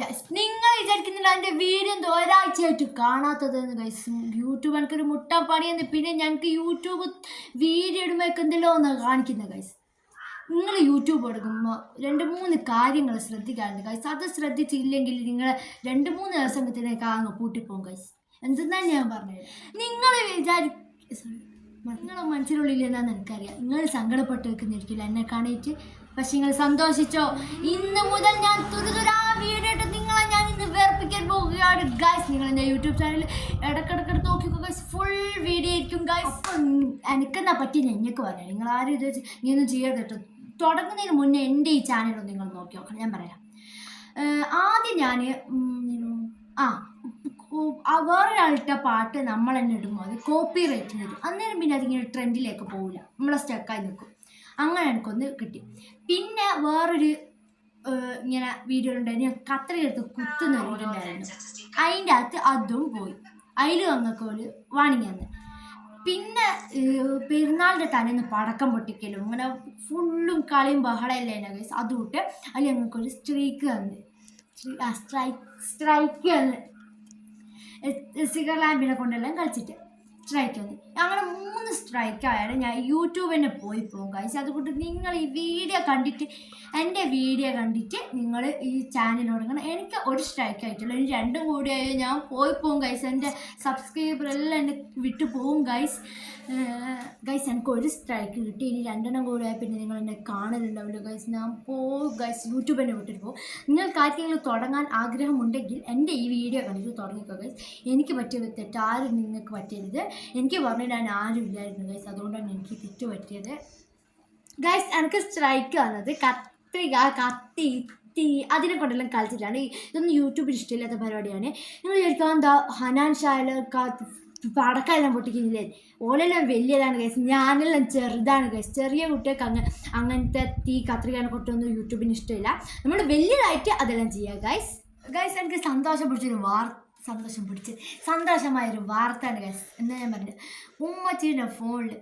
Guys നിങ്ങൾ വിചാരിക്കുന്നില്ല എന്റെ video എന്തോ ഒരാഴ്ചയായിട്ട് കാണാത്തതെന്ന് ഗൈസ് യൂട്യൂബ് എനിക്കൊരു മുട്ട പണിയെന്ന്. പിന്നെ ഞങ്ങൾക്ക് യൂട്യൂബ് വീഡിയോ ഇടുമ്പോഴൊക്കെ എന്തെല്ലോ ഒന്ന് കാണിക്കുന്നത് ഗൈസ് നിങ്ങൾ യൂട്യൂബ് എടുക്കുമ്പോൾ രണ്ട് മൂന്ന് കാര്യങ്ങൾ ശ്രദ്ധിക്കാറുണ്ട് ഗൈസ് അത് ശ്രദ്ധിച്ചില്ലെങ്കിൽ നിങ്ങൾ രണ്ട് മൂന്ന് ദിവസത്തിനേക്ക് അങ്ങ് പൂട്ടിപ്പോകും ഗൈസ് എന്തെന്നാണ് ഞാൻ പറഞ്ഞത്? നിങ്ങൾ വിചാരി നിങ്ങളെ മനസ്സിനുള്ളിൽ എന്താണെന്ന് എനിക്കറിയാം നിങ്ങൾ സങ്കടപ്പെട്ട് വെക്കുന്നിരിക്കില്ല എന്നെ കാണിച്ച് പക്ഷെ നിങ്ങൾ സന്തോഷിച്ചോ? ഇന്ന് മുതൽ ഞാൻ തുരുതുരാ വീഡിയോ ഇട്ട് നിങ്ങളെ ഞാൻ ഇന്ന് വേർപ്പിക്കാൻ പോവുകയാണ്. ഗൈസ് നിങ്ങൾ എന്റെ യൂട്യൂബ് ചാനൽ ഇടക്കിടക്കിടക്ക് നോക്കിക്കോ ഗൈസ് ഫുൾ വീഡിയോ ആയിരിക്കും ഗൈസ് എനിക്കെന്നാ പറ്റി ഞങ്ങൾക്ക് പറയാം. നിങ്ങൾ ആരും ഇത് നീ ഒന്നും ചെയ്യരുത് കേട്ടോ. തുടങ്ങുന്നതിന് മുന്നേ എന്റെ ഈ ചാനൽ നിങ്ങൾ നോക്കി നോക്കണം. ഞാൻ പറയാം. ആദ്യം ഞാൻ ആ വേറൊരാളുടെ പാട്ട് നമ്മൾ തന്നെ ഇടുമ്പോൾ അത് കോപ്പി റൈറ്റ് വരും. അന്നേരം പിന്നെ അതിങ്ങനെ ട്രെൻഡിലേക്ക് പോകില്ല നമ്മളെ സ്റ്റക്കായി നിൽക്കും അങ്ങനെ എനിക്കൊന്ന് കിട്ടി. പിന്നെ വേറൊരു ഇങ്ങനെ വീഡിയോ ഉണ്ടായിരുന്നു. കത്രയെടുത്ത് കുത്തുന്ന ഉണ്ടായിരുന്നു. അതിന്റെ അകത്ത് അതും പോയി. അതിൽ വന്നൊക്കെ ഒരു വാണിംഗ് തന്നെ പിന്നെ പെരുന്നാളിന്റെ തലേന്ന് പടക്കം പൊട്ടിക്കലും. അങ്ങനെ ഫുള്ളും കളിയും ബഹളയല്ലേ എന്നെ അതും അതുകൊണ്ട് അതിൽ ഞങ്ങൾക്കൊരു സ്ട്രൈക്ക് തന്നെ സ്ട്രൈക്ക് സ്ട്രൈക്ക് തന്നു സിഗർ ലാമ്പിനെ കൊണ്ടെല്ലാം കളിച്ചിട്ട്. സ്ട്രൈക്ക് വന്നു അങ്ങനെ സ്ട്രൈക്ക് ആയാണ് ഞാൻ യൂട്യൂബിനെ പോയി പോകും. കഴിച്ച് അതുകൊണ്ട് നിങ്ങൾ ഈ വീഡിയോ കണ്ടിട്ട് എന്റെ വീഡിയോ കണ്ടിട്ട് നിങ്ങൾ ഈ ചാനൽ തുടങ്ങണം എനിക്ക് ഒരു സ്ട്രൈക്ക് ആയിട്ടുള്ളൂ ഇനി രണ്ടും കൂടി ആയാൽ ഞാൻ പോയി പോകും ഗൈസ് എന്റെ സബ്സ്ക്രൈബർ എല്ലാം എന്നെ വിട്ടു പോകും ഗൈസ് ഗൈസ് എനിക്ക് ഒരു സ്ട്രൈക്ക് കിട്ടി. ഇനി രണ്ടെണ്ണം കൂടി ആയാൽ പിന്നെ നിങ്ങൾ എന്നെ കാണലുണ്ടാവില്ല ഗൈസ് ഞാൻ പോകും ഗൈസ് യൂട്യൂബിനെ വിട്ടിട്ട് പോകും. നിങ്ങൾക്ക് ആർക്കെങ്കിലും തുടങ്ങാൻ ആഗ്രഹമുണ്ടെങ്കിൽ എന്റെ ഈ വീഡിയോ കണ്ടിട്ട് തുടങ്ങിക്കോ ഗൈസ് എനിക്ക് പറ്റിയ തെറ്റ് ആരും നിങ്ങൾക്ക് പറ്റരുത്. എനിക്ക് പറഞ്ഞു ഞാൻ ആരും ഇല്ലായിരുന്നു ഗൈസ് അതുകൊണ്ടാണ് എനിക്ക് തെറ്റ് പറ്റിയത്. ഗൈസ് എനിക്ക് സ്ട്രൈക്ക് വന്നത് കത്രിക കത്തി ഇത്തി അതിനെ കൊണ്ടെല്ലാം കളിച്ചിട്ടാണ്. ഇതൊന്നും യൂട്യൂബിൽ ഇഷ്ടമില്ലാത്ത പരിപാടിയാണ്. നിങ്ങൾ വിചാരിക്കുക എന്താ ഹനാൻ ഷായല പടക്കെല്ലാം പൊട്ടിക്കുന്നില്ലേ? ഓലെല്ലാം വലിയതാണ് ഗൈസ് ഞാനെല്ലാം ചെറുതാണ് ഗൈസ് ചെറിയ കുട്ടികൾക്ക് അങ്ങ അങ്ങനത്തെ തീ കത്രികയാണ് കൊട്ടൊന്നും യൂട്യൂബിന് ഇഷ്ടമില്ല. നമ്മൾ വലിയതായിട്ട് അതെല്ലാം ചെയ്യുക ഗൈസ് ഗൈസ് എനിക്ക് സന്തോഷം പിടിച്ചൊരു വാർ സന്തോഷം പിടിച്ച് സന്തോഷമായൊരു വാർത്തയാണ് ഗൈസ് എന്ന് ഞാൻ പറഞ്ഞത്. ഉമ്മച്ചീന്റെ ഫോണിൽ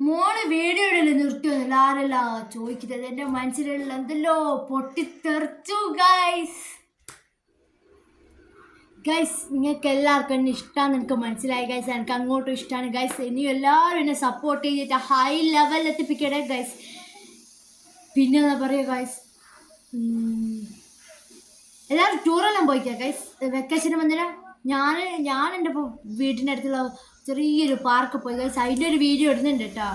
മോൾ വീഡിയോ ഇടൽ നിർത്തിയൊന്നുമില്ല ആരല്ല ചോദിക്കുന്നത്. എന്റെ മനസ്സിലുള്ള എന്തല്ലോ പൊട്ടിത്തെറിച്ചു ഗൈസ് ഗൈസ് നിങ്ങൾക്ക് എല്ലാവർക്കും എന്നെ ഇഷ്ടമാണെന്ന് എനിക്ക് മനസ്സിലായി ഗൈസ് എനിക്ക് അങ്ങോട്ടും ഇഷ്ടമാണ് ഗൈസ് ഇനിയും എല്ലാവരും എന്നെ സപ്പോർട്ട് ചെയ്തിട്ട് ഹൈ ലെവലിൽ എത്തിപ്പിക്കട്ടെ ഗൈസ് പിന്നെ എന്താ പറയുക ഗൈസ് എല്ലാവരും ടൂറെല്ലാം പോയിക്കാം ഗൈസ് വെക്കേഷന് വന്നിട്ട് ഞാൻ ഞാൻ എന്റെ വീടിന്റെ അടുത്തുള്ള ചെറിയൊരു പാർക്ക് പോയി. ഗൈസ് അതിന്റെ ഒരു വീഡിയോ ഇടുന്നുണ്ട് കേട്ടോ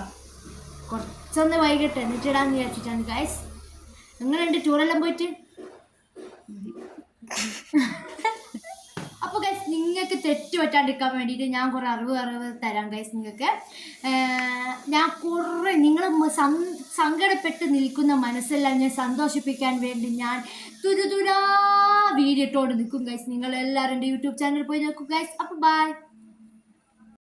കുറച്ചൊന്ന് വൈകിട്ട് എന്നിട്ടിടാന്ന് വിചാരിച്ചിട്ടാണ് ഗൈസ് എങ്ങനെയുണ്ട് ടൂറെല്ലാം പോയിട്ട്? അപ്പോൾ ഗൈസ് നിങ്ങൾക്ക് തെറ്റ് പറ്റാണ്ടിരിക്കാൻ വേണ്ടിയിട്ട് ഞാൻ കുറേ അറിവ് അറിവ് തരാം ഗൈസ് നിങ്ങൾക്ക്. ഞാൻ കുറേ നിങ്ങൾ സങ്കടപ്പെട്ട് നിൽക്കുന്ന മനസ്സെല്ലാം ഞാൻ സന്തോഷിപ്പിക്കാൻ വേണ്ടി ഞാൻ തുരുതുരാ വീഡിയോ ഇട്ടോണ്ട് നിൽക്കും ഗൈസ് നിങ്ങൾ എല്ലാവരും യൂട്യൂബ് ചാനൽ പോയി നോക്കും ഗൈസ് അപ്പോൾ ബൈ